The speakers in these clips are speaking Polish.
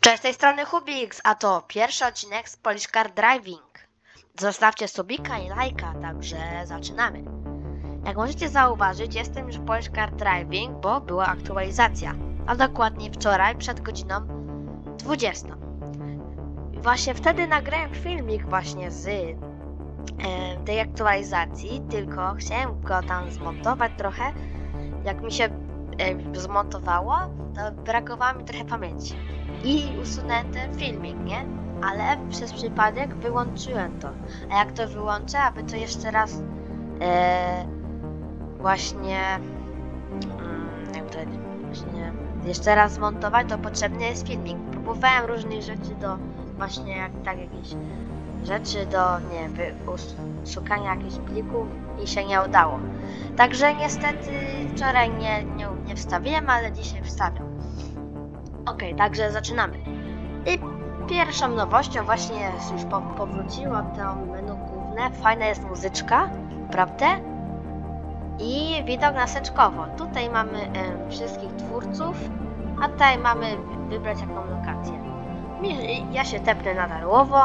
Cześć, z tej strony Hubix, a to pierwszy odcinek z Polish Car Driving. Zostawcie subika i lajka, także zaczynamy. Jak możecie zauważyć, jestem już w Polish Car Driving, bo była aktualizacja, a dokładnie wczoraj przed godziną 20. I właśnie wtedy nagrałem filmik właśnie z e, tej aktualizacji, tylko chciałem go tam zmontować trochę. Jak mi się e, zmontowało, to brakowało mi trochę pamięci i usunąłem ten filmik, nie? Ale przez przypadek wyłączyłem to. A jak to wyłączę, aby to jeszcze raz e, właśnie mm, jak to właśnie jeszcze raz zmontować, to potrzebny jest filmik. Próbowałem różnych rzeczy do właśnie jak tak jakieś rzeczy do nie wiem, szukania jakichś plików i się nie udało. Także niestety wczoraj nie, nie, nie wstawiłem, ale dzisiaj wstawiam. Okej, także zaczynamy. I pierwszą nowością właśnie już po, powróciło to menu główne. Fajna jest muzyczka, prawda? I widok na Seczkowo. Tutaj mamy wszystkich twórców, a tutaj mamy wy- wybrać jaką lokację. Ja się tepnę na Darłowo.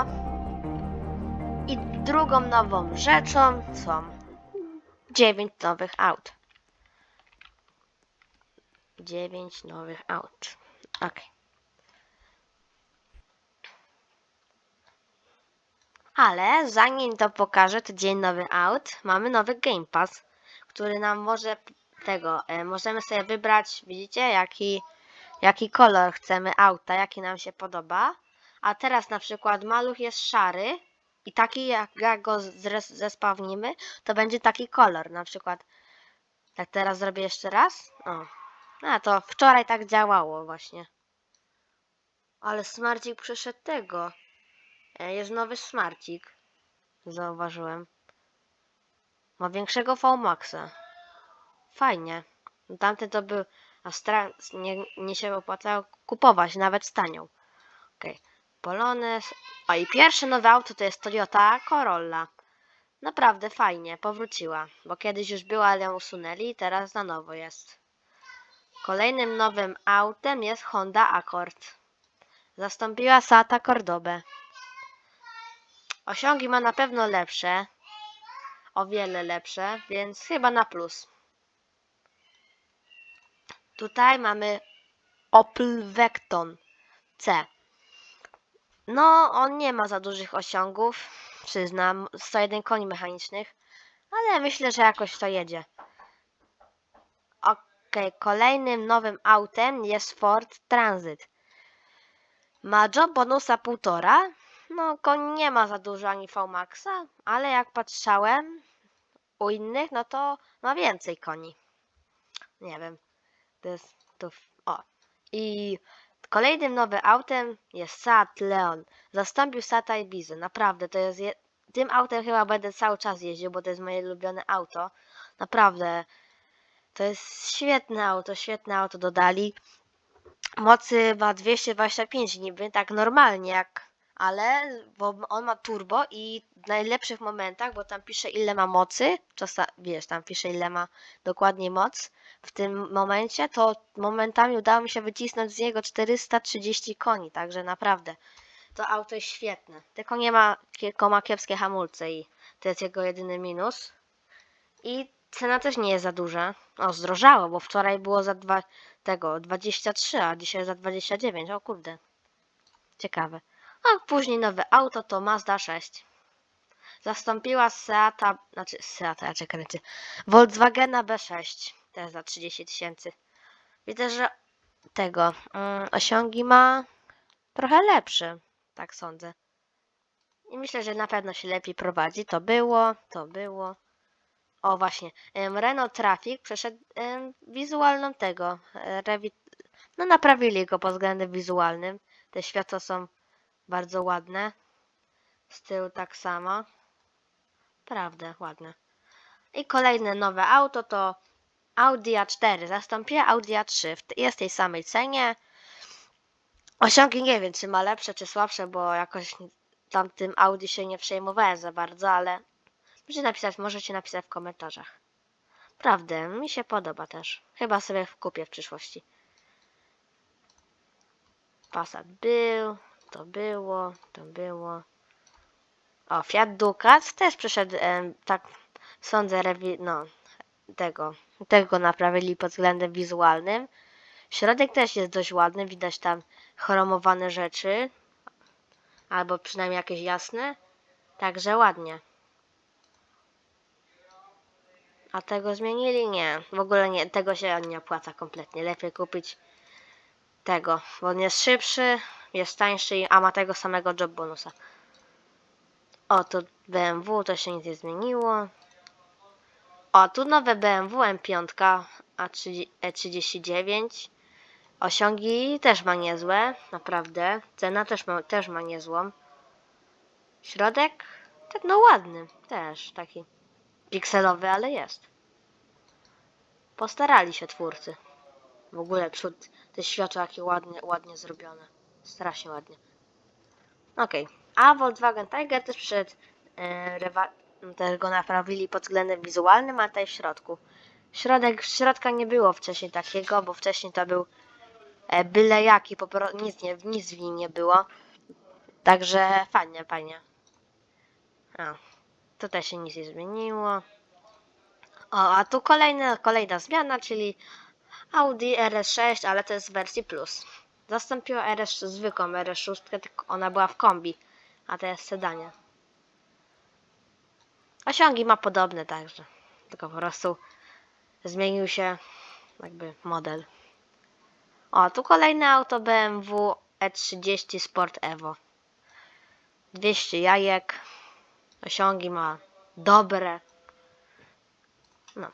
I drugą nową rzeczą są 9 nowych aut. 9 nowych aut. Okej. Ale zanim to pokażę, to dzień nowy aut, mamy nowy Game Pass, który nam może tego, e, możemy sobie wybrać, widzicie, jaki, jaki kolor chcemy auta, jaki nam się podoba. A teraz na przykład maluch jest szary i taki jak, go zespawnimy, to będzie taki kolor, na przykład jak teraz zrobię jeszcze raz. O, a to wczoraj tak działało właśnie. Ale smarcik przyszedł tego. E, Jest nowy smarcik. Zauważyłem. Ma większego VMAXa. Fajnie. Tamten to był. A stra... nie, nie się opłacało kupować, nawet z tanią. Okej. Polones. O i pierwsze nowe auto to jest Toyota Corolla. Naprawdę fajnie, powróciła. Bo kiedyś już była, ale ją usunęli, teraz na nowo jest. Kolejnym nowym autem jest Honda Accord. Zastąpiła Sata Cordobę. Osiągi ma na pewno lepsze. O wiele lepsze, więc chyba na plus. Tutaj mamy Opel Vecton C. No, on nie ma za dużych osiągów, przyznam, 101 koni mechanicznych, ale myślę, że jakoś to jedzie. Kolejnym nowym autem jest Ford Transit. Ma job bonusa półtora. No, koń nie ma za dużo ani VMAXa, ale jak patrzałem u innych, no to ma więcej koni. Nie wiem. To jest to. O. I kolejnym nowym autem jest Seat Leon. Zastąpił Seata Ibiza. Naprawdę, to jest. Je... Tym autem chyba będę cały czas jeździł, bo to jest moje ulubione auto. Naprawdę. To jest świetne auto, świetne auto dodali mocy ma 225 niby, tak normalnie jak, ale bo on ma turbo i w najlepszych momentach, bo tam pisze ile ma mocy, czasem wiesz, tam pisze ile ma dokładnie moc w tym momencie, to momentami udało mi się wycisnąć z niego 430 koni, także naprawdę to auto jest świetne. Tylko nie ma, tylko ma kiepskie hamulce i to jest jego jedyny minus. I cena też nie jest za duża. O, zdrożało, bo wczoraj było za dwa, tego 23, a dzisiaj za 29. O kurde. Ciekawe. A później nowe auto to Mazda 6. Zastąpiła Seata, znaczy Seata, kręcę. Volkswagena B6. Też za 30 tysięcy. Widzę, że tego mm, osiągi ma trochę lepsze. Tak sądzę. I myślę, że na pewno się lepiej prowadzi. To było, to było. O właśnie, Renault Traffic przeszedł wizualną tego, e, no naprawili go pod względem wizualnym. Te światła są bardzo ładne. Z tyłu tak samo. Prawda, ładne. I kolejne nowe auto to Audi A4. Zastąpiła Audi A3. W t- Jest tej samej cenie. Osiągi nie wiem, czy ma lepsze, czy słabsze, bo jakoś tamtym Audi się nie przejmowałem za bardzo, ale Możecie napisać, możecie napisać w komentarzach. Prawdę, mi się podoba też. Chyba sobie kupię w przyszłości. Passat był, to było, to było. O, Fiat Ducat też przyszedł, em, tak sądzę, rewi- no, tego, tego naprawili pod względem wizualnym. Środek też jest dość ładny, widać tam chromowane rzeczy, albo przynajmniej jakieś jasne, także ładnie. A tego zmienili? Nie, w ogóle nie, tego się nie opłaca kompletnie. Lepiej kupić tego, bo on jest szybszy, jest tańszy, a ma tego samego job bonusa. O, tu BMW, to się nic nie zmieniło. O, tu nowe BMW M5 A30 E39. Osiągi też ma niezłe, naprawdę. Cena też ma, też ma niezłą. Środek? Tak no ładny, też taki pikselowy, ale jest. Postarali się twórcy. W ogóle przód, te światła jakie ładnie, ładnie zrobione. Strasznie ładnie. Okej. A Volkswagen Tiger też przyszedł, e, rewa- też go naprawili pod względem wizualnym, a tutaj w środku. Środek, środka nie było wcześniej takiego, bo wcześniej to był e, byle jaki, po prostu nic, nie, nic w nim nie było. Także fajnie, fajnie. A, tutaj się nic nie zmieniło. O, a tu kolejna, kolejna zmiana, czyli Audi RS6, ale to jest w wersji plus. Zastąpiła RS, zwykłą RS6, tylko ona była w kombi, a to jest sedanie. Osiągi ma podobne także, tylko po prostu zmienił się jakby model. O, tu kolejne auto BMW E30 Sport Evo. 200 jajek. Osiągi ma dobre. No.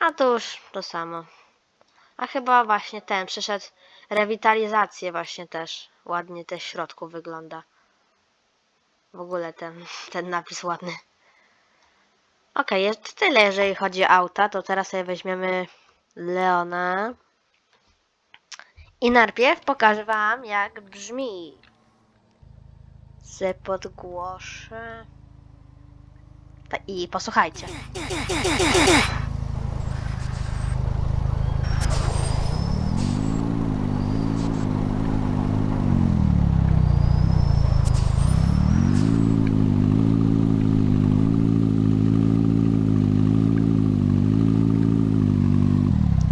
A tu już to samo. A chyba właśnie ten przyszedł rewitalizację właśnie też. Ładnie też w środku wygląda. W ogóle ten, ten napis ładny. Okej, jest tyle jeżeli chodzi o auta, to teraz sobie weźmiemy Leona. I najpierw pokażę wam jak brzmi. Se podgłoszę. I posłuchajcie.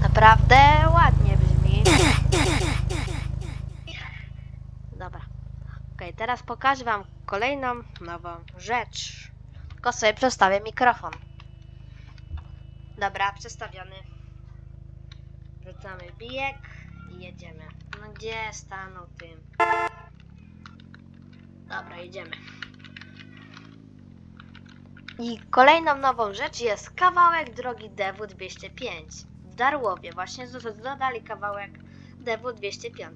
Naprawdę ładnie brzmi. Dobra. Okej, teraz pokażę wam kolejną nową rzecz. Tylko sobie przestawię mikrofon. Dobra, przestawiony. Wrzucamy bijek i jedziemy. No gdzie stanął tym? Dobra, jedziemy. I kolejną nową rzecz jest kawałek drogi DW205 w Darłowie. Właśnie dodali kawałek DW205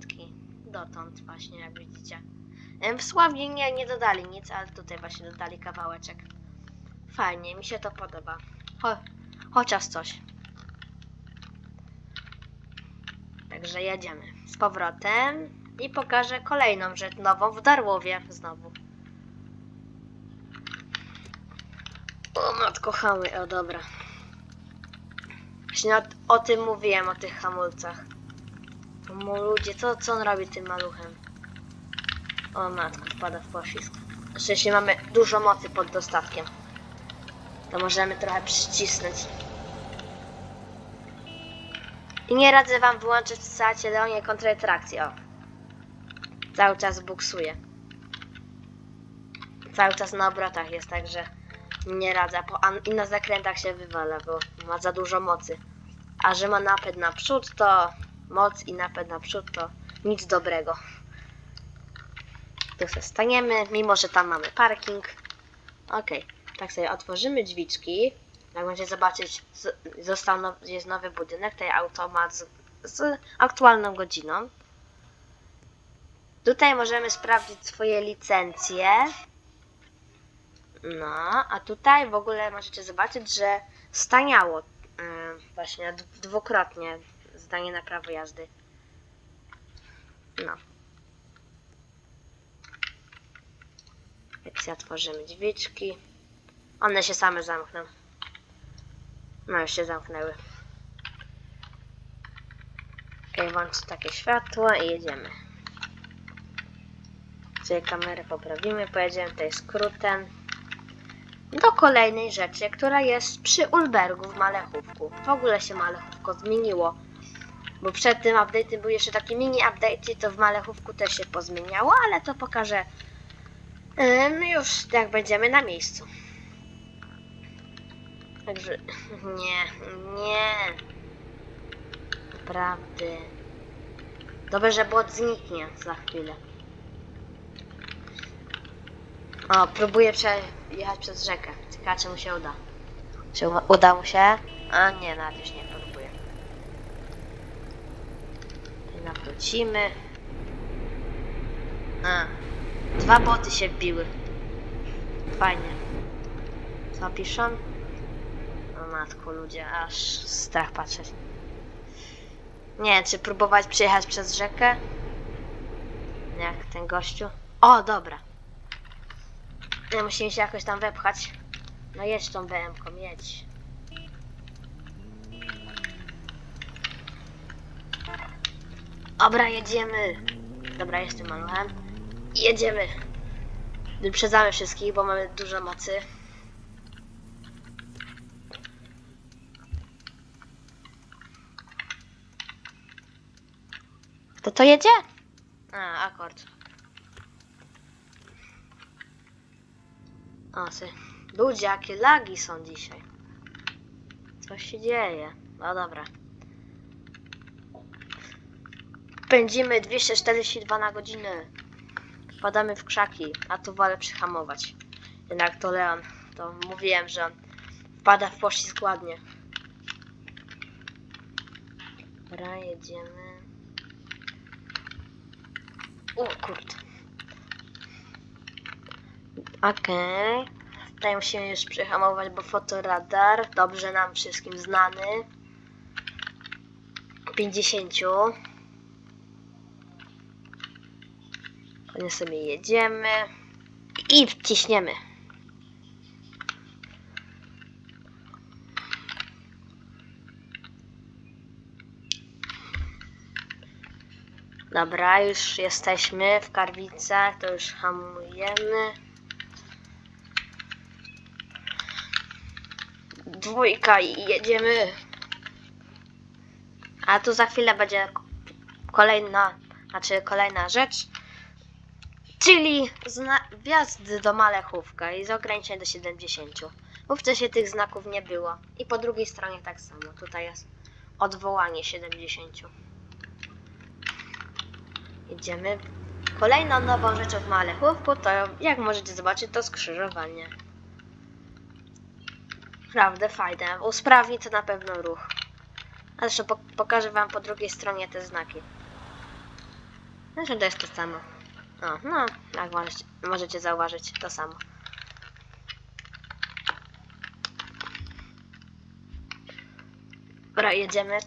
dotąd właśnie, jak widzicie. Em, W Sławnie nie, nie dodali nic, ale tutaj właśnie dodali kawałeczek. Fajnie, mi się to podoba. Cho chociaż coś. Także jedziemy z powrotem i pokażę kolejną rzecz nową w Darłowie znowu. O matko hamuj, o dobra. Właśnie o, o tym mówiłem, o tych hamulcach. Mu ludzie, co, co on robi tym maluchem? O matko, wpada w poślizg. Szczęście mamy dużo mocy pod dostatkiem. To możemy trochę przycisnąć. I nie radzę wam wyłączyć w Seacie Leonie kontratrakcję, o. Cały czas buksuje. Cały czas na obrotach jest, także nie radzę. Po, I na zakrętach się wywala, bo ma za dużo mocy. A że ma napęd na przód, to moc i napęd na przód to nic dobrego. Tu staniemy, mimo że tam mamy parking. Ok, tak sobie otworzymy drzwiczki. Jak będziecie zobaczyć, został jest nowy budynek, tutaj automat z, z aktualną godziną. Tutaj możemy sprawdzić swoje licencje. No, a tutaj w ogóle możecie zobaczyć, że staniało yy, właśnie dwukrotnie zdanie na prawo jazdy. No. Jak się otworzymy drzwiczki, one się same zamkną. No już się zamknęły. Ok, włączę takie światło i jedziemy. Sobie kamerę poprawimy, pojedziemy tutaj skrótem do kolejnej rzeczy, która jest przy Ulbergu w Malechówku. W ogóle się Malechówko zmieniło. Bo przed tym update'em był jeszcze taki mini update i to w Malechówku też się pozmieniało, ale to pokażę ym, już jak będziemy na miejscu. Także nie, nie. Naprawdę. Dobrze, że bot zniknie za chwilę. O, próbuję przejechać przez rzekę. Ciekawe, czy mu się uda. Czy uda mu się? A nie, nawet już nie próbuję. Tutaj nawrócimy. A, dwa boty się wbiły. Fajnie. Co piszą? Matku, ludzie, aż strach patrzeć. Nie czy próbować przejechać przez rzekę? Jak ten gościu? O, dobra. Musimy się jakoś tam wepchać. No jedź tą BM-ką, jedź. Dobra, jedziemy. Dobra, jestem maluchem. Jedziemy. Wyprzedzamy wszystkich, bo mamy dużo mocy. To to jedzie? A, akord. O, ty. Ludzie, jakie lagi są dzisiaj. Co się dzieje? No dobra. Pędzimy 242 na godzinę. Wpadamy w krzaki, a tu wolę przyhamować. Jednak to Leon, to mówiłem, że on wpada w pościsk ładnie. Dobra, jedziemy. O kurde. Okej. Tutaj musimy już przyhamować, bo fotoradar, dobrze nam wszystkim znany. 50. Potem sobie jedziemy i wciśniemy. Dobra, już jesteśmy w Karwicach, to już hamujemy. Dwójka i jedziemy. A tu za chwilę będzie kolejna, znaczy kolejna rzecz, czyli wjazd do Malechówka i z ograniczeniem do 70. Bo wcześniej tych znaków nie było. I po drugiej stronie tak samo. Tutaj jest odwołanie 70. Jedziemy. Kolejną nową rzeczą w Malechówku to, jak możecie zobaczyć, to skrzyżowanie. Naprawdę fajne. Usprawni to na pewno ruch. A zresztą po pokażę wam po drugiej stronie te znaki. Zresztą to jest to samo. O, no, jak możecie, możecie zauważyć, to samo. Dobra, jedziemy.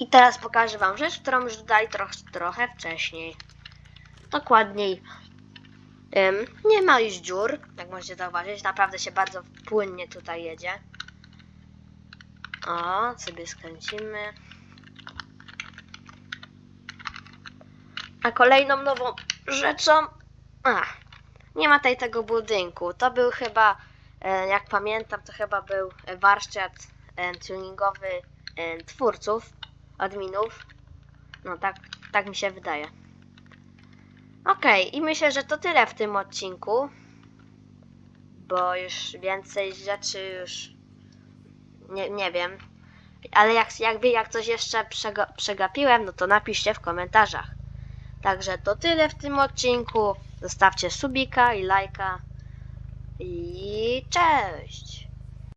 I teraz pokażę wam rzecz, którą już dodali troch, trochę wcześniej. Dokładniej. Ym, nie ma już dziur, jak możecie zauważyć. Naprawdę się bardzo płynnie tutaj jedzie. O, sobie skręcimy. A kolejną nową rzeczą. A, nie ma tutaj tego budynku. To był chyba, e, jak pamiętam, to chyba był warsztat e, tuningowy e, twórców, adminów. No tak, tak mi się wydaje. Okej, i myślę, że to tyle w tym odcinku. Bo już więcej rzeczy już nie, nie wiem. Ale jak, jakby jak coś jeszcze przega, przegapiłem, no to napiszcie w komentarzach. Także to tyle w tym odcinku. Zostawcie subika i lajka. I cześć!